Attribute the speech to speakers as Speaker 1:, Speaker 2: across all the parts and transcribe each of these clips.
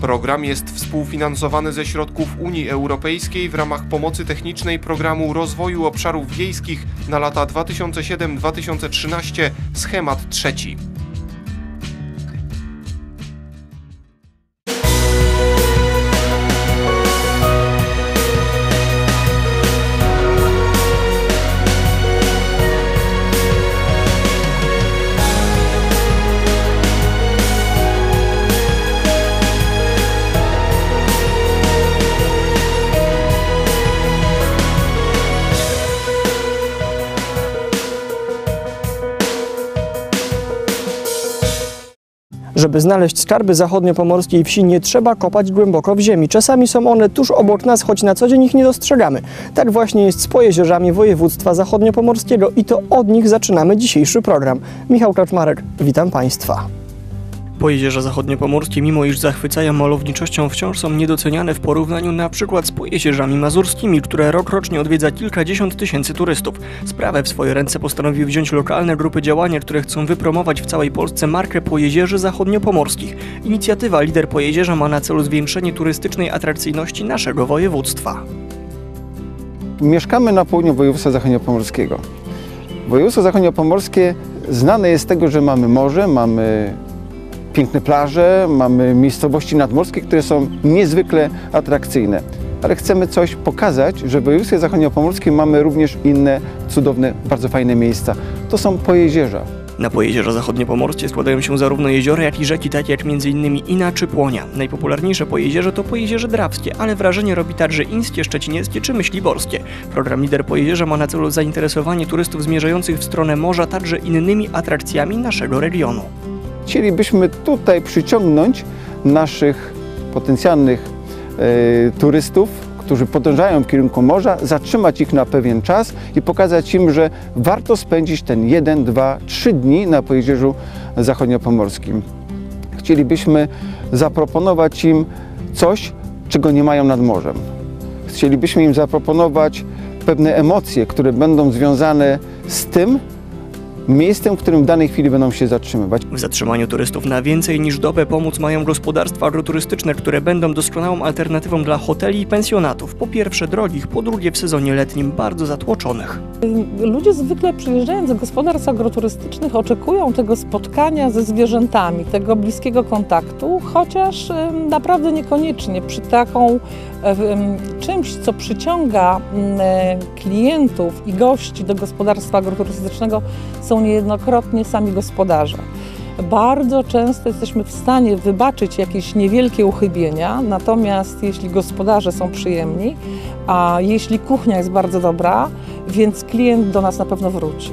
Speaker 1: Program jest współfinansowany ze środków Unii Europejskiej w ramach pomocy technicznej Programu Rozwoju Obszarów Wiejskich na lata 2007-2013, schemat trzeci.
Speaker 2: Żeby znaleźć skarby zachodniopomorskiej wsi nie trzeba kopać głęboko w ziemi. Czasami są one tuż obok nas, choć na co dzień ich nie dostrzegamy. Tak właśnie jest z pojezierzami województwa zachodniopomorskiego i to od nich zaczynamy dzisiejszy program. Michał Kaczmarek, witam Państwa. Pojezierza zachodniopomorskie, mimo iż zachwycają malowniczością, wciąż są niedoceniane w porównaniu na przykład z pojezierzami mazurskimi, które rokrocznie odwiedza kilkadziesiąt tysięcy turystów. Sprawę w swoje ręce postanowiły wziąć lokalne grupy działania, które chcą wypromować w całej Polsce markę pojezierzy zachodniopomorskich. Inicjatywa Lider Pojezierza ma na celu zwiększenie turystycznej atrakcyjności naszego województwa.
Speaker 3: Mieszkamy na południu województwa zachodniopomorskiego. Województwo zachodniopomorskie znane jest z tego, że mamy morze, mamy piękne plaże, mamy miejscowości nadmorskie, które są niezwykle atrakcyjne. Ale chcemy coś pokazać, że w województwie zachodniopomorskim mamy również inne cudowne, bardzo fajne miejsca. To są pojezierza.
Speaker 2: Na pojezierza zachodniopomorskie składają się zarówno jeziora, jak i rzeki, takie jak m.in. Ina czy Płonia. Najpopularniejsze pojezierze to pojezierze drawskie, ale wrażenie robi także inskie, szczecinieckie czy myśliborskie. Program Lider Pojezierza ma na celu zainteresowanie turystów zmierzających w stronę morza także innymi atrakcjami naszego regionu.
Speaker 3: Chcielibyśmy tutaj przyciągnąć naszych potencjalnych e, turystów, którzy podążają w kierunku morza, zatrzymać ich na pewien czas i pokazać im, że warto spędzić ten jeden, dwa, trzy dni na Pojezierzu Zachodniopomorskim. Chcielibyśmy zaproponować im coś, czego nie mają nad morzem. Chcielibyśmy im zaproponować pewne emocje, które będą związane z tym, miejscem, w którym w danej chwili będą się zatrzymywać.
Speaker 2: W zatrzymaniu turystów na więcej niż dobę pomóc mają gospodarstwa agroturystyczne, które będą doskonałą alternatywą dla hoteli i pensjonatów. Po pierwsze drogich, po drugie w sezonie letnim bardzo zatłoczonych.
Speaker 4: Ludzie zwykle przyjeżdżając do gospodarstw agroturystycznych oczekują tego spotkania ze zwierzętami, tego bliskiego kontaktu, chociaż naprawdę niekoniecznie przy taką czymś, co przyciąga e, klientów i gości do gospodarstwa agroturystycznego są niejednokrotnie sami gospodarze. Bardzo często jesteśmy w stanie wybaczyć jakieś niewielkie uchybienia, natomiast jeśli gospodarze są przyjemni, a jeśli kuchnia jest bardzo dobra, więc klient do nas na pewno wróci.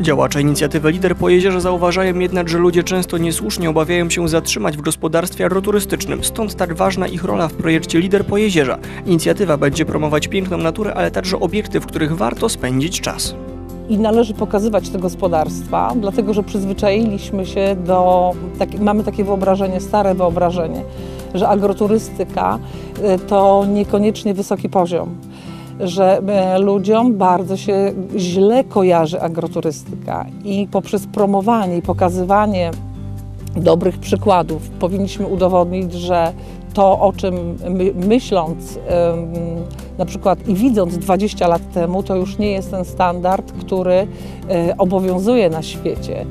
Speaker 2: Działacze inicjatywy Lider po jeziorze zauważają jednak, że ludzie często niesłusznie obawiają się zatrzymać w gospodarstwie agroturystycznym, stąd tak ważna ich rola w projekcie Lider po jezierza. Inicjatywa będzie promować piękną naturę, ale także obiekty, w których warto spędzić czas.
Speaker 4: I należy pokazywać te gospodarstwa, dlatego że przyzwyczailiśmy się do, tak, mamy takie wyobrażenie, stare wyobrażenie, że agroturystyka y, to niekoniecznie wysoki poziom. Że e, ludziom bardzo się źle kojarzy agroturystyka i poprzez promowanie i pokazywanie dobrych przykładów powinniśmy udowodnić, że to, o czym my, myśląc na przykład i widząc 20 lat temu, to już nie jest ten standard, który e, obowiązuje na świecie.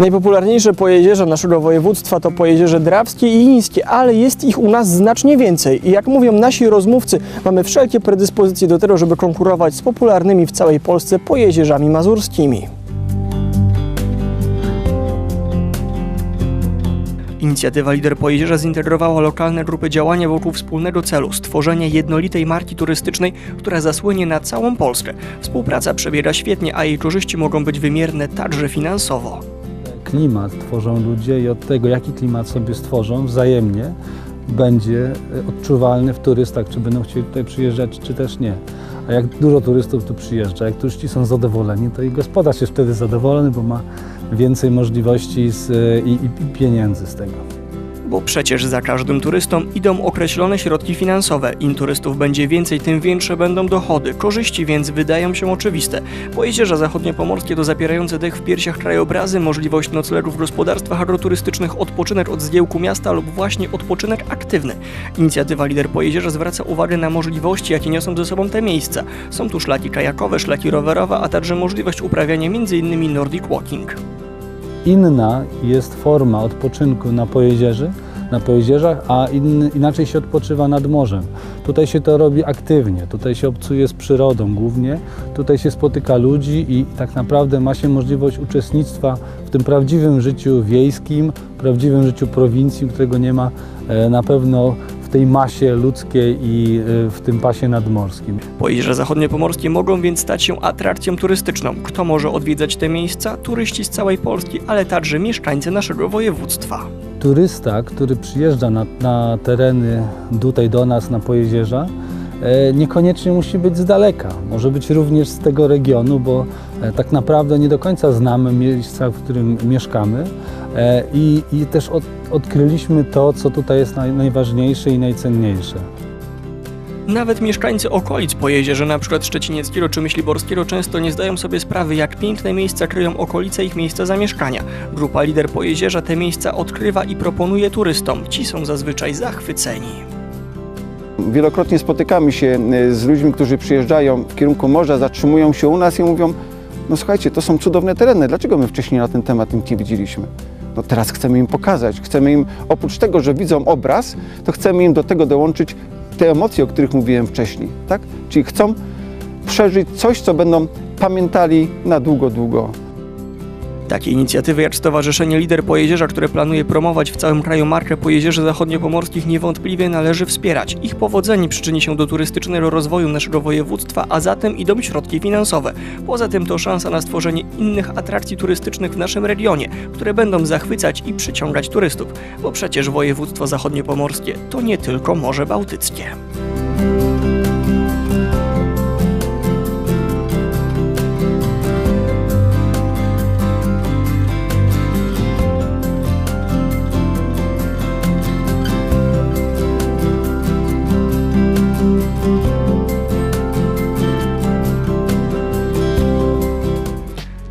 Speaker 2: Najpopularniejsze pojezierza naszego województwa to pojezierze drawskie i ińskie, ale jest ich u nas znacznie więcej. I jak mówią nasi rozmówcy, mamy wszelkie predyspozycje do tego, żeby konkurować z popularnymi w całej Polsce pojezierzami mazurskimi. Inicjatywa Lider Pojezierza zintegrowała lokalne grupy działania wokół wspólnego celu stworzenia jednolitej marki turystycznej, która zasłynie na całą Polskę. Współpraca przebiega świetnie, a jej korzyści mogą być wymierne także finansowo.
Speaker 5: Klimat tworzą ludzie i od tego, jaki klimat sobie stworzą wzajemnie, będzie e, odczuwalny w turystach, czy będą chcieli tutaj przyjeżdżać, czy też nie. A jak dużo turystów tu przyjeżdża, jak turyści są zadowoleni, to i gospodarz jest wtedy zadowolony, bo ma więcej możliwości z, e, i, i pieniędzy z tego.
Speaker 2: Bo przecież za każdym turystą idą określone środki finansowe. Im turystów będzie więcej, tym większe będą dochody. Korzyści więc wydają się oczywiste. Pojezierza zachodniopomorskie to zapierające dech w piersiach krajobrazy, możliwość noclegów w gospodarstwach agroturystycznych, odpoczynek od zgiełku miasta lub właśnie odpoczynek aktywny. Inicjatywa Lider Pojezierza zwraca uwagę na możliwości, jakie niosą ze sobą te miejsca. Są tu szlaki kajakowe, szlaki rowerowe, a także możliwość uprawiania m.in. Nordic Walking.
Speaker 5: Inna jest forma odpoczynku na pojezierzy, na pojezierzach, a inny, inaczej się odpoczywa nad morzem. Tutaj się to robi aktywnie, tutaj się obcuje z przyrodą głównie, tutaj się spotyka ludzi i tak naprawdę ma się możliwość uczestnictwa w tym prawdziwym życiu wiejskim, prawdziwym życiu prowincji, którego nie ma e, na pewno tej masie ludzkiej i e, w tym pasie nadmorskim.
Speaker 2: Pojezierza zachodniopomorskie mogą więc stać się atrakcją turystyczną. Kto może odwiedzać te miejsca? Turyści z całej Polski, ale także mieszkańcy naszego województwa.
Speaker 5: turysta, który przyjeżdża na, na tereny tutaj do nas na Pojezierza, e, niekoniecznie musi być z daleka. Może być również z tego regionu, bo e, tak naprawdę nie do końca znamy miejsca, w którym mieszkamy e, i, i też od, odkryliśmy to, co tutaj jest naj, najważniejsze i najcenniejsze.
Speaker 2: Nawet mieszkańcy okolic Pojezierza, np. Szczecinieckiego czy Myśliborskiego, często nie zdają sobie sprawy, jak piękne miejsca kryją okolice ich miejsca zamieszkania. Grupa Lider Pojezierza te miejsca odkrywa i proponuje turystom. Ci są zazwyczaj zachwyceni.
Speaker 3: Wielokrotnie spotykamy się e, z ludźmi, którzy przyjeżdżają w kierunku morza, zatrzymują się u nas i mówią: No słuchajcie, to są cudowne tereny, dlaczego my wcześniej na ten temat nic nie widzieliśmy? No teraz chcemy im pokazać, chcemy im, oprócz tego, że widzą obraz, to chcemy im do tego dołączyć te emocje, o których mówiłem wcześniej, tak? Czyli chcą przeżyć coś, co będą pamiętali na długo, długo
Speaker 2: Takie inicjatywy jak Stowarzyszenie Lider Pojezierza, które planuje promować w całym kraju markę Pojezierzy Zachodniopomorskich niewątpliwie należy wspierać. Ich powodzenie przyczyni się do turystycznego rozwoju naszego województwa, a zatem idą środki finansowe. Poza tym to szansa na stworzenie innych atrakcji turystycznych w naszym regionie, które będą zachwycać i przyciągać turystów, bo przecież województwo zachodniopomorskie to nie tylko Morze Bałtyckie.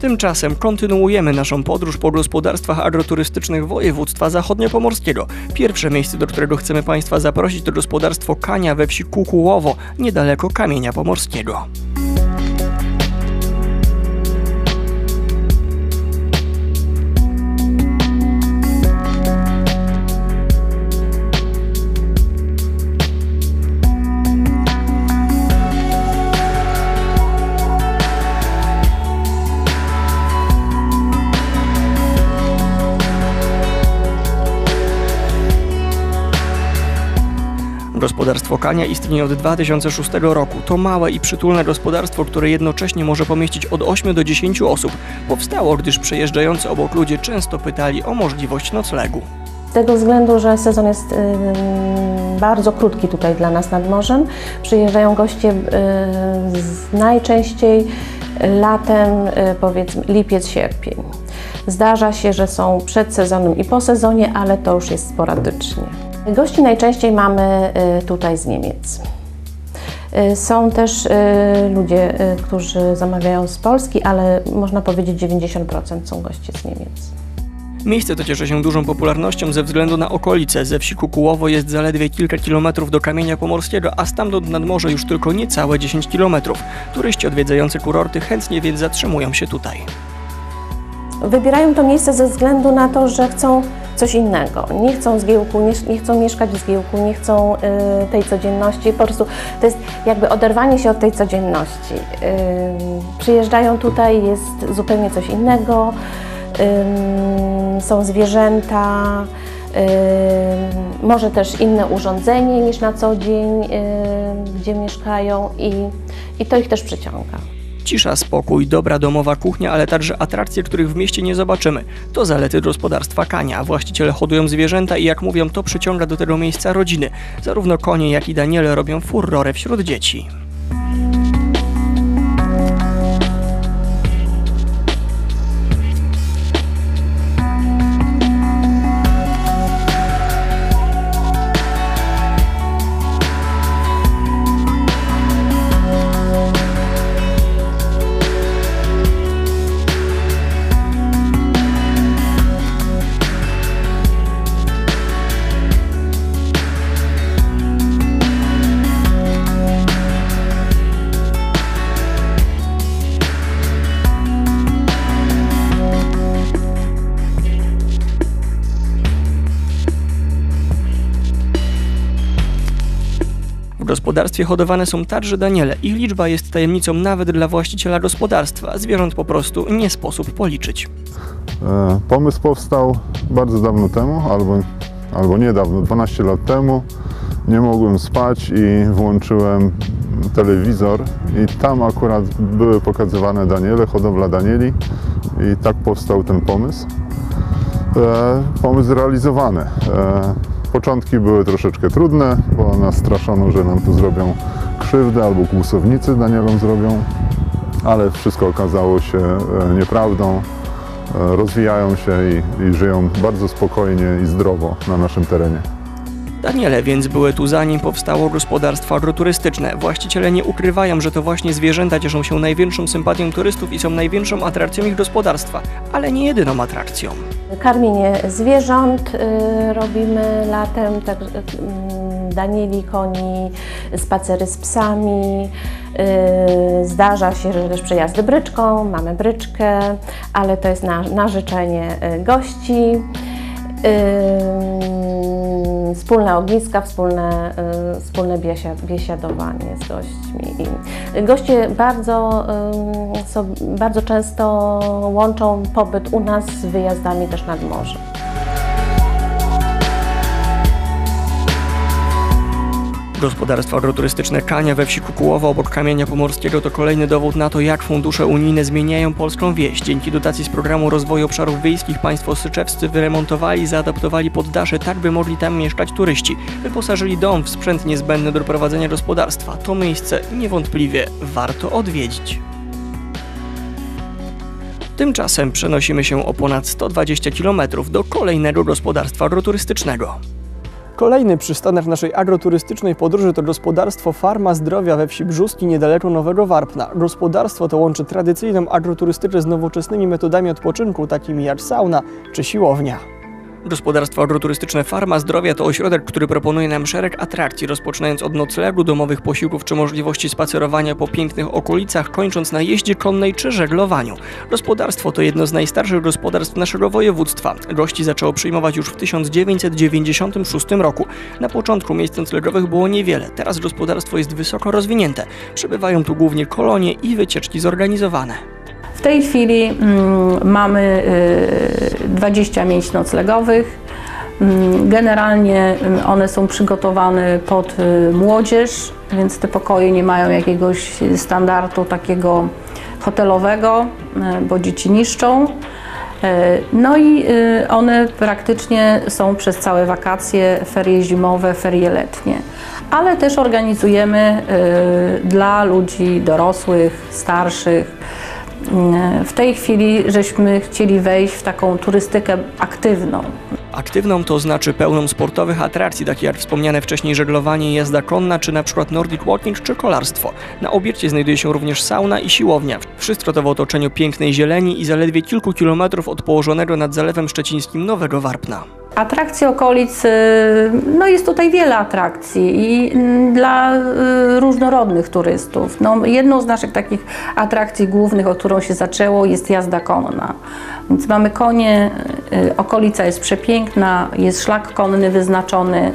Speaker 2: Tymczasem kontynuujemy naszą podróż po gospodarstwach agroturystycznych województwa zachodniopomorskiego. Pierwsze miejsce, do którego chcemy Państwa zaprosić, to gospodarstwo Kania we wsi Kukułowo, niedaleko Kamienia Pomorskiego. Gospodarstwo Kania istnieje od 2006 roku. To małe i przytulne gospodarstwo, które jednocześnie może pomieścić od 8 do 10 osób. Powstało, gdyż przejeżdżający obok ludzie często pytali o możliwość noclegu.
Speaker 6: Z tego względu, że sezon jest ym, bardzo krótki tutaj dla nas nad morzem. Przyjeżdżają goście y, najczęściej latem, y, powiedzmy lipiec, sierpień. Zdarza się, że są przed sezonem i po sezonie, ale to już jest sporadycznie. Gości najczęściej mamy y, tutaj z Niemiec. Y, Są też y, ludzie, którzy zamawiają z Polski, ale można powiedzieć 90% są goście z Niemiec.
Speaker 2: Miejsce to cieszy się dużą popularnością ze względu na okolice. Ze wsi Kukułowo jest zaledwie kilka kilometrów do Kamienia Pomorskiego, a stamtąd nad morze już tylko niecałe 10 kilometrów. Turyści odwiedzający kurorty chętnie więc zatrzymują się tutaj.
Speaker 6: Wybierają to miejsce ze względu na to, że chcą coś innego. Nie chcą zgiełku, nie, nie chcą mieszkać w zgiełku, nie chcą y, tej codzienności. Po prostu to jest jakby oderwanie się od tej codzienności. Y, przyjeżdżają tutaj, jest zupełnie coś innego. Y, są zwierzęta, y, może też inne urządzenie niż na co dzień, y, gdzie mieszkają i, i to ich też przyciąga.
Speaker 2: Cisza, spokój, dobra domowa kuchnia, ale także atrakcje, których w mieście nie zobaczymy. To zalety gospodarstwa Kania. Właściciele hodują zwierzęta i jak mówią, to przyciąga do tego miejsca rodziny. Zarówno konie, jak i Daniele robią furorę wśród dzieci. Gospodarstwie hodowane są także Daniele. Ich liczba jest tajemnicą nawet dla właściciela gospodarstwa. Zwierząt po prostu nie sposób policzyć.
Speaker 7: E, Pomysł powstał bardzo dawno temu, albo, albo niedawno, 12 lat temu. Nie mogłem spać i włączyłem telewizor i tam akurat były pokazywane Daniele, hodowla Danieli i tak powstał ten pomysł. E, pomysł zrealizowany. E, początki były troszeczkę trudne, bo nas straszono, że nam tu zrobią krzywdę albo kłusownicy Danielom zrobią, ale wszystko okazało się e, nieprawdą e, rozwijają się i, i żyją bardzo spokojnie i zdrowo na naszym terenie.
Speaker 2: Daniele więc były tu zanim powstało gospodarstwo agroturystyczne. Właściciele nie ukrywają, że to właśnie zwierzęta cieszą się największą sympatią turystów i są największą atrakcją ich gospodarstwa, ale nie jedyną atrakcją.
Speaker 6: Karmienie zwierząt y, robimy latem, tak, y, danieli, koni, spacery z psami. Y, zdarza się, że też przejazdy bryczką, mamy bryczkę, ale to jest na, na życzenie y, gości. Y, wspólne ogniska, wspólne, y, wspólne biesia, biesiadowanie z gośćmi. I goście bardzo, y, bardzo często łączą pobyt u nas z wyjazdami też nad morze.
Speaker 2: Gospodarstwo agroturystyczne Kania we wsi Kukułowo obok Kamienia Pomorskiego to kolejny dowód na to, jak fundusze unijne zmieniają polską wieś. Dzięki dotacji z programu rozwoju obszarów wiejskich państwo syczewscy wyremontowali i zaadaptowali poddasze tak, by mogli tam mieszkać turyści. Wyposażyli dom w sprzęt niezbędny do prowadzenia gospodarstwa. To miejsce niewątpliwie warto odwiedzić. Tymczasem przenosimy się o ponad 120 km do kolejnego gospodarstwa agroturystycznego. Kolejny przystanek naszej agroturystycznej podróży to gospodarstwo Farma Zdrowia we wsi Brzuski niedaleko Nowego Warpna. Gospodarstwo to łączy tradycyjną agroturystykę z nowoczesnymi metodami odpoczynku, takimi jak sauna czy siłownia. Gospodarstwo agroturystyczne Farma Zdrowia to ośrodek, który proponuje nam szereg atrakcji, rozpoczynając od noclegu, domowych posiłków czy możliwości spacerowania po pięknych okolicach, kończąc na jeździe konnej czy żeglowaniu. Gospodarstwo to jedno z najstarszych gospodarstw naszego województwa. Gości zaczęło przyjmować już w 1996 roku. Na początku miejsc noclegowych było niewiele, teraz gospodarstwo jest wysoko rozwinięte. Przybywają tu głównie kolonie i wycieczki zorganizowane.
Speaker 8: W tej chwili mm, mamy y, 20 miejsc noclegowych. Mm, Generalnie mm, one są przygotowane pod y, młodzież, więc te pokoje nie mają jakiegoś standardu takiego hotelowego, y, bo dzieci niszczą. Y, No i y, one praktycznie są przez całe wakacje, ferie zimowe, ferie letnie. Ale też organizujemy y, dla ludzi dorosłych, starszych, w tej chwili żeśmy chcieli wejść w taką turystykę aktywną.
Speaker 2: Aktywną to znaczy pełną sportowych atrakcji, takie jak wspomniane wcześniej żeglowanie, jazda konna, czy na przykład Nordic Walking, czy kolarstwo. Na obiekcie znajduje się również sauna i siłownia. Wszystko to w otoczeniu pięknej zieleni i zaledwie kilku kilometrów od położonego nad Zalewem Szczecińskim Nowego Warpna.
Speaker 8: Atrakcji okolic, y, no jest tutaj wiele atrakcji i mm, dla y, różnorodnych turystów. No, jedną z naszych takich atrakcji głównych, od którą się zaczęło, jest jazda konna. Więc mamy konie, y, okolica jest przepiękna, jest szlak konny wyznaczony,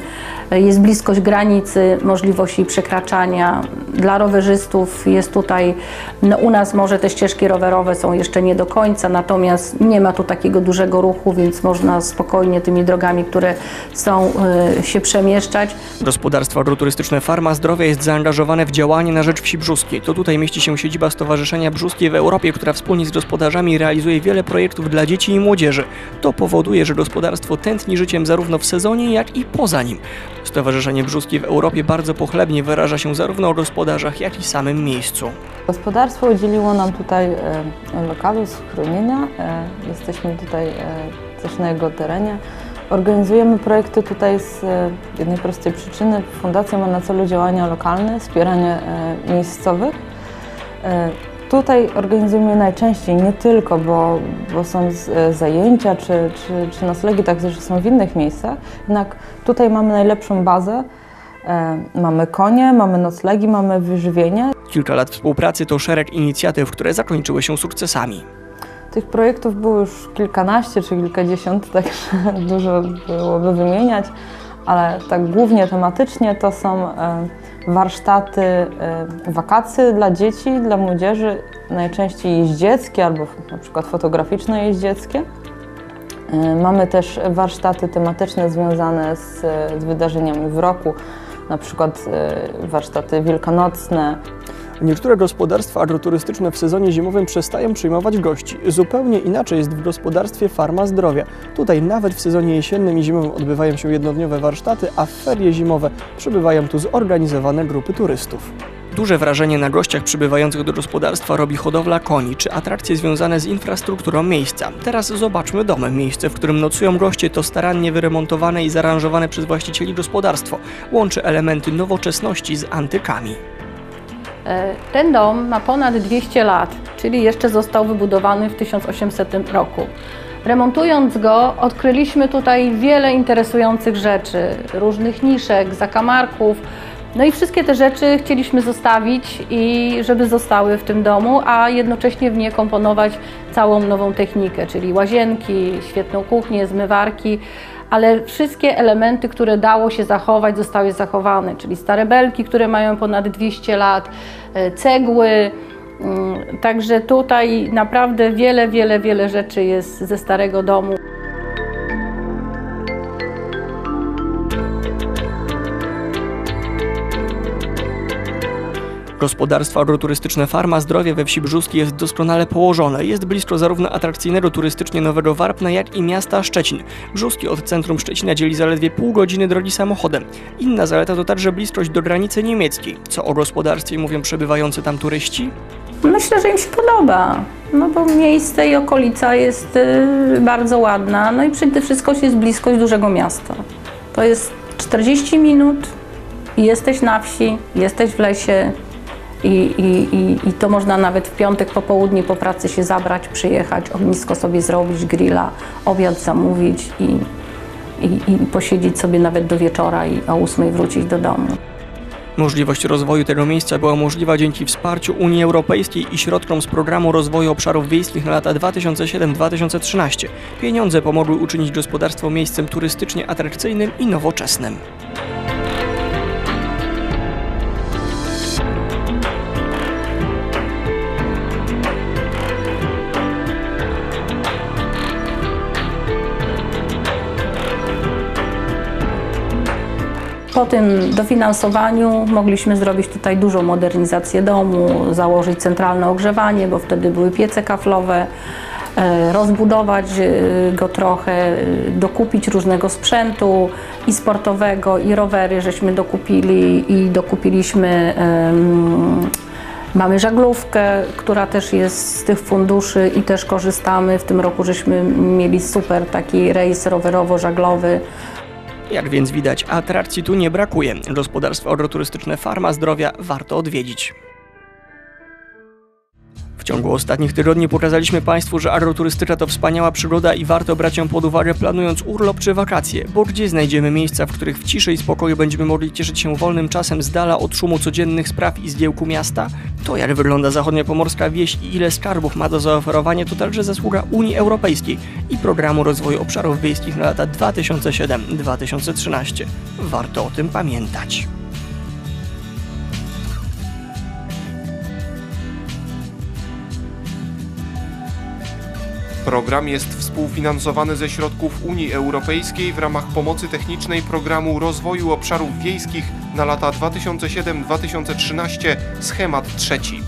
Speaker 8: jest bliskość granicy, możliwości przekraczania. Dla rowerzystów jest tutaj, no u nas może te ścieżki rowerowe są jeszcze nie do końca, natomiast nie ma tu takiego dużego ruchu, więc można spokojnie tymi drogami, które są, y, się przemieszczać.
Speaker 2: Gospodarstwo agroturystyczne Farma Zdrowia jest zaangażowane w działanie na rzecz wsi brzuskiej. To tutaj mieści się siedziba Stowarzyszenia Brzuskie w Europie, która wspólnie z gospodarzami realizuje wiele projektów dla dzieci i młodzieży. To powoduje, że gospodarstwo tętni życiem zarówno w sezonie, jak i poza nim. Stowarzyszenie Brzuskie w Europie bardzo pochlebnie wyraża się zarówno o gospodarzach, jak i samym miejscu.
Speaker 9: Gospodarstwo udzieliło nam tutaj e, lokalu schronienia. E, jesteśmy tutaj e, też na jego terenie. Organizujemy projekty tutaj z jednej prostej przyczyny. Fundacja ma na celu działania lokalne, wspieranie miejscowych. Tutaj organizujemy najczęściej, nie tylko, bo, bo są z, e, zajęcia czy, czy, czy noclegi, także są w innych miejscach, jednak tutaj mamy najlepszą bazę. E, Mamy konie, mamy noclegi, mamy wyżywienie.
Speaker 2: Kilka lat współpracy to szereg inicjatyw, które zakończyły się sukcesami.
Speaker 9: Tych projektów było już kilkanaście czy kilkadziesiąt, także dużo byłoby wymieniać, ale tak głównie tematycznie to są e, warsztaty e, wakacji dla dzieci, dla młodzieży, najczęściej jeździeckie albo na przykład fotograficzne jeździeckie. E, Mamy też warsztaty tematyczne związane z, z wydarzeniami w roku, na przykład e, warsztaty wielkanocne,
Speaker 2: Niektóre gospodarstwa agroturystyczne w sezonie zimowym przestają przyjmować gości. Zupełnie inaczej jest w gospodarstwie Farma Zdrowia. Tutaj nawet w sezonie jesiennym i zimowym odbywają się jednodniowe warsztaty, a w ferie zimowe przybywają tu zorganizowane grupy turystów. Duże wrażenie na gościach przybywających do gospodarstwa robi hodowla koni czy atrakcje związane z infrastrukturą miejsca. Teraz zobaczmy domy. Miejsce, w którym nocują goście to starannie wyremontowane i zaaranżowane przez właścicieli gospodarstwo. Łączy elementy nowoczesności z antykami.
Speaker 8: E, Ten dom ma ponad 200 lat, czyli jeszcze został wybudowany w 1800 roku. Remontując go, odkryliśmy tutaj wiele interesujących rzeczy, różnych niszek, zakamarków. No i wszystkie te rzeczy chcieliśmy zostawić i żeby zostały w tym domu, a jednocześnie w nie komponować całą nową technikę, czyli łazienki, świetną kuchnię, zmywarki, ale wszystkie elementy, które dało się zachować, zostały zachowane, czyli stare belki, które mają ponad 200 lat, e, cegły. Mm, Także tutaj naprawdę wiele, wiele, wiele rzeczy jest ze starego domu.
Speaker 2: Gospodarstwo agroturystyczne Farma Zdrowie we wsi Brzuski jest doskonale położone. Jest blisko zarówno atrakcyjnego turystycznie Nowego Warpna, jak i miasta Szczecin. Brzuski od centrum Szczecina dzieli zaledwie pół godziny drogi samochodem. Inna zaleta to także bliskość do granicy niemieckiej. Co o gospodarstwie mówią przebywający tam turyści?
Speaker 8: Myślę, że im się podoba, no bo miejsce i okolica jest y, bardzo ładna, no i przede wszystkim jest bliskość dużego miasta. To jest 40 minut jesteś na wsi, jesteś w lesie i, i, i, i to można nawet w piątek po południu po pracy się zabrać, przyjechać, ognisko sobie zrobić, grilla, obiad zamówić i, i, i posiedzieć sobie nawet do wieczora i o 8 wrócić do domu.
Speaker 2: Możliwość rozwoju tego miejsca była możliwa dzięki wsparciu Unii Europejskiej i środkom z programu rozwoju obszarów wiejskich na lata 2007-2013. Pieniądze pomogły uczynić gospodarstwo miejscem turystycznie atrakcyjnym i nowoczesnym.
Speaker 8: Po tym dofinansowaniu mogliśmy zrobić tutaj dużą modernizację domu, założyć centralne ogrzewanie, bo wtedy były piece kaflowe, e, rozbudować e, go trochę, e, dokupić różnego sprzętu i sportowego, i rowery żeśmy dokupili i dokupiliśmy Mamy żaglówkę, która też jest z tych funduszy i też korzystamy. W tym roku żeśmy mieli super taki rejs rowerowo-żaglowy.
Speaker 2: Jak więc widać, atrakcji tu nie brakuje. Gospodarstwo agroturystyczne Farma Zdrowia warto odwiedzić. W ciągu ostatnich tygodni pokazaliśmy Państwu, że agroturystyka to wspaniała przygoda i warto brać ją pod uwagę planując urlop czy wakacje, bo gdzie znajdziemy miejsca, w których w ciszy i spokoju będziemy mogli cieszyć się wolnym czasem z dala od szumu codziennych spraw i zgiełku miasta? To jak wygląda zachodniopomorska wieś i ile skarbów ma do zaoferowania to także zasługa Unii Europejskiej i Programu Rozwoju Obszarów Wiejskich na lata 2007-2013. Warto o tym pamiętać.
Speaker 7: Program jest współfinansowany ze środków Unii Europejskiej w ramach pomocy technicznej Programu Rozwoju Obszarów Wiejskich na lata 2007-2013, schemat trzeci.